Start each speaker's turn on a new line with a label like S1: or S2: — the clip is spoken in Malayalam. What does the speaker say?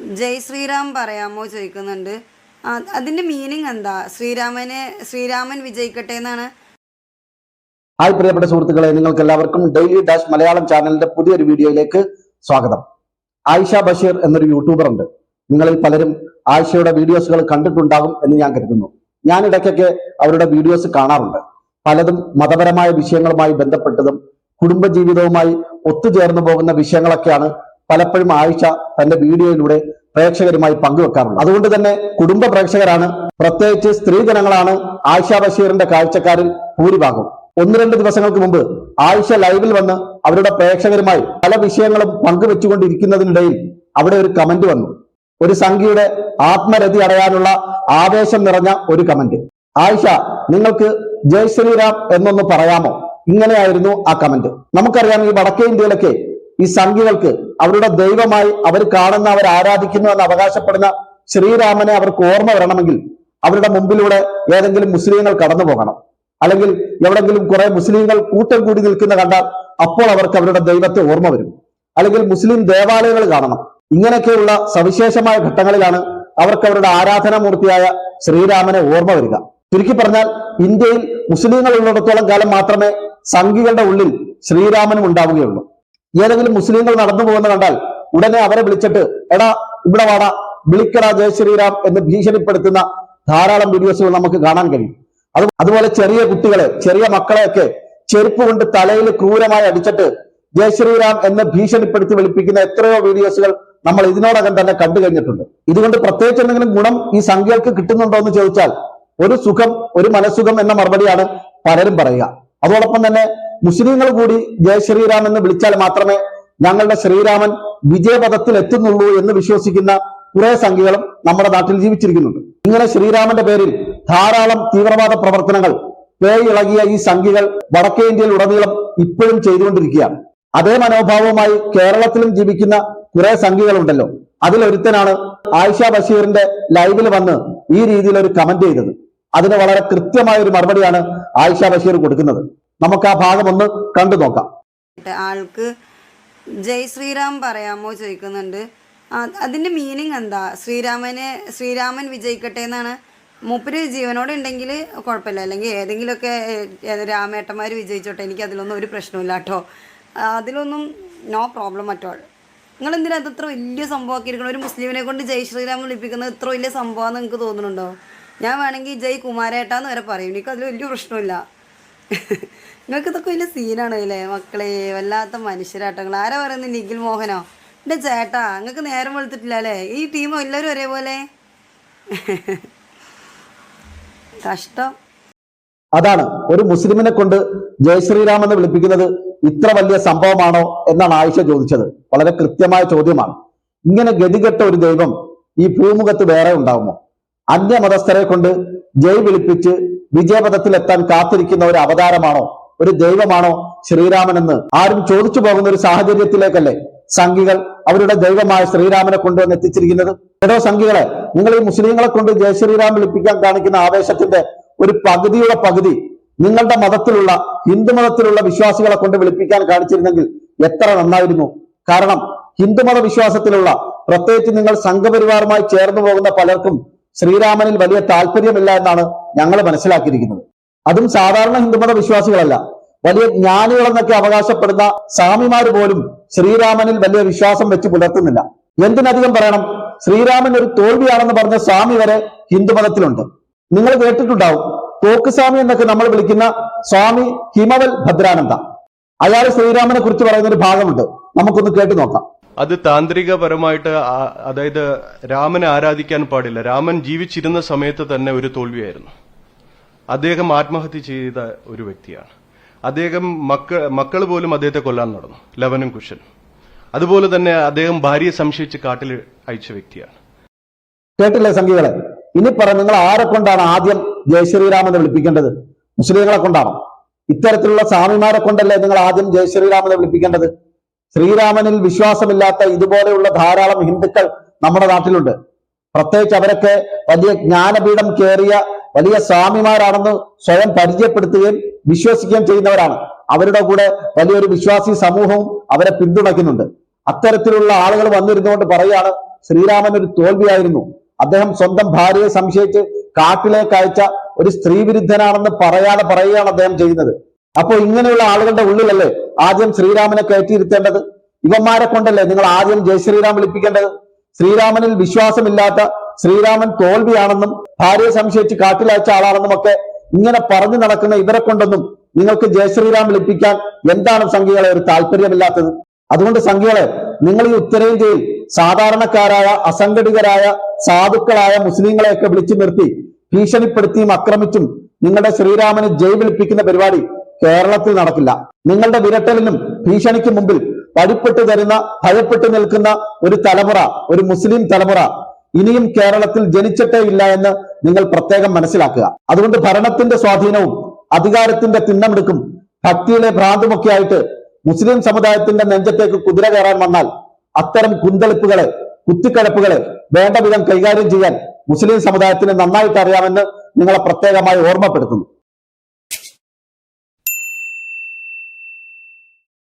S1: ജയ് ശ്രീരാം പറയാമോ ചോദിക്കുന്നുണ്ട്. അതിന്റെ മീനിങ് എന്താ? ശ്രീരാമനെ ശ്രീരാമൻ വിജയിക്കട്ടെ എന്നാണ്.
S2: ഹായ് പ്രിയപ്പെട്ട സുഹൃത്തുക്കളെ നിങ്ങൾക്ക് എല്ലാവർക്കും ഡെയിലി ഡാഷ് മലയാളം ചാനലിന്റെ പുതിയൊരു വീഡിയോയിലേക്ക് സ്വാഗതം. ആയിഷ ബഷീർ എന്നൊരു യൂട്യൂബർ ഉണ്ട്. നിങ്ങളിൽ പലരും ആയിഷയുടെ വീഡിയോസുകൾ കണ്ടിട്ടുണ്ടാകും എന്ന് ഞാൻ കരുതുന്നു. ഞാൻ ഇടയ്ക്കൊക്കെ അവരുടെ വീഡിയോസ് കാണാറുണ്ട്. പലതും മതപരമായ വിഷയങ്ങളുമായി ബന്ധപ്പെട്ടതും കുടുംബജീവിതവുമായി ഒത്തുചേർന്നു പോകുന്ന വിഷയങ്ങളൊക്കെയാണ് പലപ്പോഴും ആയിഷ തന്റെ വീഡിയോയിലൂടെ പ്രേക്ഷകരുമായി പങ്കുവെക്കാറുണ്ട്. അതുകൊണ്ട് തന്നെ കുടുംബ പ്രേക്ഷകരാണ് പ്രത്യേകിച്ച് സ്ത്രീജനങ്ങളാണ് ആയിഷ ബഷീറിന്റെ കാഴ്ചക്കാരിൽ ഭൂരിഭാഗം ഒന്ന് രണ്ട് ദിവസങ്ങൾക്ക് മുമ്പ് ആയിഷ ലൈവിൽ വന്ന് അവരുടെ പ്രേക്ഷകരുമായി പല വിഷയങ്ങളും പങ്കുവെച്ചുകൊണ്ടിരിക്കുന്നതിനിടയിൽ അവിടെ ഒരു കമന്റ് വന്നു. ഒരു സംഖ്യയുടെ ആത്മരതി അടയാനുള്ള ആവേശം നിറഞ്ഞ ഒരു കമന്റ് ആയിഷ നിങ്ങൾക്ക് ജയ് ശ്രീറാം എന്നൊന്ന് പറയാമോ? ഇങ്ങനെയായിരുന്നു ആ കമന്റ് നമുക്കറിയാം ഈ വടക്കേ ഇന്ത്യയിലൊക്കെ ഈ സംഖ്യകൾക്ക് അവരുടെ ദൈവമായി അവർ കാണുന്ന അവർ ആരാധിക്കുന്നു എന്ന് അവകാശപ്പെടുന്ന ശ്രീരാമനെ അവർക്ക് ഓർമ്മ വരണമെങ്കിൽ അവരുടെ മുമ്പിലൂടെ ഏതെങ്കിലും മുസ്ലിങ്ങൾ കടന്നു പോകണം. അല്ലെങ്കിൽ എവിടെങ്കിലും കുറെ മുസ്ലിങ്ങൾ കൂട്ടം കൂടി നിൽക്കുന്ന കണ്ടാൽ അപ്പോൾ അവർക്ക് അവരുടെ ദൈവത്തെ ഓർമ്മ വരും. അല്ലെങ്കിൽ മുസ്ലിം ദേവാലയങ്ങൾ കാണണം. ഇങ്ങനെയൊക്കെയുള്ള സവിശേഷമായ ഘട്ടങ്ങളിലാണ് അവർക്ക് അവരുടെ ആരാധനാമൂർത്തിയായ ശ്രീരാമനെ ഓർമ്മ വരിക. ചുരുക്കി പറഞ്ഞാൽ ഇന്ത്യയിൽ മുസ്ലിങ്ങൾ ഉള്ളിടത്തോളം കാലം മാത്രമേ സംഘികളുടെ ഉള്ളിൽ ശ്രീരാമനും ഉണ്ടാവുകയുള്ളൂ. ഏതെങ്കിലും മുസ്ലിങ്ങൾ നടന്നു പോകുന്ന കണ്ടാൽ ഉടനെ അവരെ വിളിച്ചിട്ട് എടാ ഇവിടെ വാടാ വിളിക്കടാ ജയ ശ്രീറാം എന്ന് ഭീഷണിപ്പെടുത്തുന്ന ധാരാളം വീഡിയോസുകൾ നമുക്ക് കാണാൻ കഴിയും. അത് അതുപോലെ ചെറിയ കുട്ടികളെ ചെറിയ മക്കളെയൊക്കെ ചെരുപ്പ് കൊണ്ട് തലയിൽ ക്രൂരമായി അടിച്ചിട്ട് ജയ ശ്രീറാം എന്ന് ഭീഷണിപ്പെടുത്തി വിളിപ്പിക്കുന്ന എത്രയോ വീഡിയോസുകൾ നമ്മൾ ഇതിനോടകം തന്നെ കണ്ടു കഴിഞ്ഞിട്ടുണ്ട്. ഇതുകൊണ്ട് പ്രത്യേകിച്ച് എന്തെങ്കിലും ഗുണം ഈ സംഖ്യകൾക്ക് കിട്ടുന്നുണ്ടോ എന്ന് ചോദിച്ചാൽ ഒരു സുഖം ഒരു മനസ്സുഖം എന്ന മറുപടിയാണ് പലരും പറയുക. അതോടൊപ്പം തന്നെ മുസ്ലിങ്ങൾ കൂടി ജയ ശ്രീരാം എന്ന് വിളിച്ചാൽ മാത്രമേ ഞങ്ങളുടെ ശ്രീരാമൻ വിജയപഥത്തിൽ എത്തുന്നുള്ളൂ എന്ന് വിശ്വസിക്കുന്ന കുറെ സംഖ്യകളും നമ്മുടെ നാട്ടിൽ ജീവിച്ചിരിക്കുന്നുണ്ട്. ഇങ്ങനെ ശ്രീരാമന്റെ പേരിൽ ധാരാളം തീവ്രവാദ പ്രവർത്തനങ്ങൾ പേയിളകിയ ഈ സംഖ്യകൾ വടക്കേ ഇന്ത്യയിൽ ഉടനീളം ഇപ്പോഴും ചെയ്തുകൊണ്ടിരിക്കുകയാണ്. അതേ മനോഭാവവുമായി കേരളത്തിലും ജീവിക്കുന്ന കുറെ സംഖ്യകളുണ്ടല്ലോ അതിലൊരുത്തനാണ് ആയിഷ ബഷീറിന്റെ ലൈവിൽ വന്ന് ഈ രീതിയിൽ ഒരു കമന്റ് ചെയ്തത്. അതിന് വളരെ കൃത്യമായ ഒരു മറുപടിയാണ് ആയിഷ ബഷീർ കൊടുക്കുന്നത്. നമുക്ക് ആ ഭാഗം ഒന്ന് കണ്ടു നോക്കാം.
S1: ആൾക്ക് ജയ് ശ്രീരാം പറയാമോ ചോദിക്കുന്നുണ്ട്. അതിന്റെ മീനിങ് എന്താ? ശ്രീരാമനെ ശ്രീരാമൻ വിജയിക്കട്ടെ എന്നാണ്. മൂപ്പര് ജീവനോടെ ഉണ്ടെങ്കിൽ കുഴപ്പമില്ല. അല്ലെങ്കിൽ ഏതെങ്കിലുമൊക്കെ രാമേട്ടന്മാർ വിജയിച്ചോട്ടെ. എനിക്ക് അതിലൊന്നും ഒരു പ്രശ്നമില്ല കേട്ടോ. അതിലൊന്നും നോ പ്രോബ്ലം അറ്റോൾ നിങ്ങൾ എന്തിനാ അത് ഇത്ര വലിയ സംഭവമാക്കിയിരിക്കണം ഒരു മുസ്ലിമിനെ കൊണ്ട് ജയ് ശ്രീരാം വിളിപ്പിക്കുന്നത് ഇത്ര വലിയ സംഭവമാണെന്ന് നിങ്ങൾക്ക് തോന്നുന്നുണ്ടോ? ഞാൻ വേണമെങ്കിൽ ജയ് കുമാരേട്ടാന്ന് വരെ പറയും. എനിക്ക് അതിൽ വലിയ പ്രശ്നമില്ല നിങ്ങൾക്ക് ഇതൊക്കെ വലിയ സീനാണ് അല്ലേ മക്കളെ വല്ലാത്ത മനുഷ്യരാട്ടങ്ങൾ. ആരാ പറയുന്നത്? നിഖിൽ മോഹനോ? എന്റെ ചേട്ടാ നിങ്ങൾക്ക് നേരം വെളുത്തിട്ടില്ല അല്ലേ? ഈ ടീം എല്ലാവരും ഒരേപോലെ? കഷ്ടം.
S2: അതാണ്. ഒരു മുസ്ലിമിനെ കൊണ്ട് ജയ ശ്രീരാം എന്ന് വിളിപ്പിക്കുന്നത് ഇത്ര വലിയ സംഭവമാണോ എന്നാണ് ആയിഷ ചോദിച്ചത്. വളരെ കൃത്യമായ ചോദ്യമാണ്. ഇങ്ങനെ ഗതികെട്ട ഒരു ദൈവം ഈ ഭൂമുഖത്ത് വേറെ ഉണ്ടാവുമോ? അന്യമതസ്ഥരെ കൊണ്ട് ജയ് വിളിപ്പിച്ച് വിജയപഥത്തിൽ എത്താൻ കാത്തിരിക്കുന്ന ഒരു അവതാരമാണോ? ഒരു ദൈവമാണോ ശ്രീരാമൻ എന്ന് ആരും ചോദിച്ചു പോകുന്ന ഒരു സാഹചര്യത്തിലേക്കല്ലേ സംഘികൾ അവരുടെ ദൈവമായ ശ്രീരാമനെ കൊണ്ടുവന്ന് എത്തിച്ചിരിക്കുന്നത്? എടോ സംഘികളെ നിങ്ങൾ ഈ മുസ്ലിങ്ങളെ കൊണ്ട് ജയ ശ്രീരാം വിളിപ്പിക്കാൻ കാണിക്കുന്ന ആവേശത്തിന്റെ ഒരു പകുതിയുടെ പകുതി നിങ്ങളുടെ മതത്തിലുള്ള ഹിന്ദു മതത്തിലുള്ള വിശ്വാസികളെ കൊണ്ട് വിളിപ്പിക്കാൻ കാണിച്ചിരുന്നെങ്കിൽ എത്ര നന്നായിരുന്നു. കാരണം ഹിന്ദുമത വിശ്വാസത്തിലുള്ള പ്രത്യേകിച്ച് നിങ്ങൾ സംഘപരിവാറുമായി ചേർന്നു പോകുന്ന പലർക്കും ശ്രീരാമനിൽ വലിയ താല്പര്യമില്ല എന്നാണ് ഞങ്ങൾ മനസ്സിലാക്കിയിരിക്കുന്നത്. അതും സാധാരണ ഹിന്ദുമത വിശ്വാസികളല്ല വലിയ ജ്ഞാനികളെന്നൊക്കെ അവകാശപ്പെടുന്ന സ്വാമിമാർ പോലും ശ്രീരാമനിൽ വലിയ വിശ്വാസം വെച്ച് പുലർത്തുന്നില്ല. എന്തിനധികം പറയണം? ശ്രീരാമൻ ഒരു തോൽവിയാണെന്ന് പറഞ്ഞ സ്വാമി വരെ ഹിന്ദുമതത്തിലുണ്ട് നിങ്ങൾ കേട്ടിട്ടുണ്ടാവും. തോക്കുസ്വാമി എന്നൊക്കെ നമ്മൾ വിളിക്കുന്ന സ്വാമി ഹിമവൽ ഭദ്രാനന്ദ. അയാൾ ശ്രീരാമനെ കുറിച്ച് പറയുന്ന ഒരു ഭാഗമുണ്ട്. നമുക്കൊന്ന് കേട്ടു നോക്കാം.
S3: അത് താന്ത്രികപരമായിട്ട് അതായത് രാമനെ ആരാധിക്കാൻ പാടില്ല. രാമൻ ജീവിച്ചിരുന്ന സമയത്ത് തന്നെ ഒരു തോൽവിയായിരുന്നു. അദ്ദേഹം ആത്മഹത്യ ചെയ്ത ഒരു വ്യക്തിയാണ്. അദ്ദേഹം മക്ക മക്കൾ പോലും അദ്ദേഹത്തെ കൊല്ലാൻ നടന്നു ലവനും കുശനും. അതുപോലെ തന്നെ അദ്ദേഹം ഭാര്യയെ സംശയിച്ച് കാട്ടിൽ അയച്ച വ്യക്തിയാണ്.
S2: കേട്ടില്ലേ സംഖ്യകളെ ഇനി പറ നിങ്ങൾ ആരെ കൊണ്ടാണ് ആദ്യം ജയ ശ്രീരാമെന്ന് വിളിപ്പിക്കേണ്ടത്? മുസ്ലിങ്ങളെ കൊണ്ടാണോ? ഇത്തരത്തിലുള്ള സ്വാമിമാരെ കൊണ്ടല്ലേ നിങ്ങൾ ആദ്യം ജയ ശ്രീരാമെന്ന് വിളിപ്പിക്കേണ്ടത്? ശ്രീരാമനിൽ വിശ്വാസമില്ലാത്ത ഇതുപോലെയുള്ള ധാരാളം ഹിന്ദുക്കൾ നമ്മുടെ നാട്ടിലുണ്ട്. പ്രത്യേകിച്ച് അവരൊക്കെ വലിയ ജ്ഞാനപീഠം കയറിയ വലിയ സ്വാമിമാരാണെന്ന് സ്വയം പരിചയപ്പെടുത്തുകയും വിശ്വസിക്കുകയും ചെയ്യുന്നവരാണ്. അവരുടെ കൂടെ വലിയൊരു വിശ്വാസി സമൂഹവും അവരെ പിന്തുണയ്ക്കുന്നുണ്ട്. അത്തരത്തിലുള്ള ആളുകൾ വന്നിരുന്നുകൊണ്ട് പറയുകയാണ് ശ്രീരാമൻ ഒരു തോൽവിയായിരുന്നു. അദ്ദേഹം സ്വന്തം ഭാര്യയെ സംശയിച്ച് കാട്ടിലേക്ക് അയച്ച ഒരു സ്ത്രീ വിരുദ്ധനാണെന്ന് പറയാതെ പറയുകയാണ് അദ്ദേഹം ചെയ്യുന്നത്. അപ്പോൾ ഇങ്ങനെയുള്ള ആളുകളുടെ ഉള്ളിലല്ലേ ആദ്യം ശ്രീരാമനെ കയറ്റിയിരുത്തേണ്ടത് ഇവന്മാരെ കൊണ്ടല്ലേ? നിങ്ങൾ ആദ്യം ജയ് ശ്രീരാം വിളിപ്പിക്കേണ്ടത്. ശ്രീരാമനിൽ വിശ്വാസമില്ലാത്ത ശ്രീരാമൻ തോൽവിയാണെന്നും ഭാര്യയെ സംശയിച്ച് കാട്ടിലയച്ച ആളാണെന്നും ഒക്കെ ഇങ്ങനെ പറഞ്ഞു നടക്കുന്ന ഇവരെ കൊണ്ടൊന്നും നിങ്ങൾക്ക് ജയ ശ്രീരാം വിളിപ്പിക്കാൻ എന്താണ് സംഖ്യകളെ ഒരു താല്പര്യമില്ലാത്തത്? അതുകൊണ്ട് സംഖ്യകളെ നിങ്ങൾ ഈ ഉത്തരേന്ത്യയിൽ സാധാരണക്കാരായ അസംഘടിതരായ സാധുക്കളായ മുസ്ലിങ്ങളെയൊക്കെ വിളിച്ചു നിർത്തി ഭീഷണിപ്പെടുത്തിയും ആക്രമിച്ചും നിങ്ങളുടെ ശ്രീരാമന് ജയ് വിളിപ്പിക്കുന്ന പരിപാടി കേരളത്തിൽ നടക്കില്ല. നിങ്ങളുടെ വിരട്ടലിനും ഭീഷണിക്കും മുമ്പിൽ പടിപ്പെട്ടു തരുന്ന ഭയപ്പെട്ടു നിൽക്കുന്ന ഒരു തലമുറ ഒരു മുസ്ലിം തലമുറ ഇനിയും കേരളത്തിൽ ജനിച്ചിട്ടേ ഇല്ല എന്ന് നിങ്ങൾ പ്രത്യേകം മനസ്സിലാക്കുക. അതുകൊണ്ട് ഭരണത്തിന്റെ സ്വാധീനവും അധികാരത്തിന്റെ തിണ്ണമെടുക്കും. ഭക്തിയിലെ ഭ്രാന്തുമൊക്കെ ആയിട്ട് മുസ്ലിം സമുദായത്തിന്റെ നെഞ്ചത്തേക്ക് കുതിര കയറാൻ വന്നാൽ അത്തരം കുന്തളിപ്പുകളെ കുത്തിക്കഴപ്പുകളെ വേണ്ട വിധം കൈകാര്യം ചെയ്യാൻ മുസ്ലിം സമുദായത്തിന് നന്നായിട്ട് അറിയാമെന്ന് നിങ്ങളെ പ്രത്യേകമായി ഓർമ്മപ്പെടുത്തുന്നു.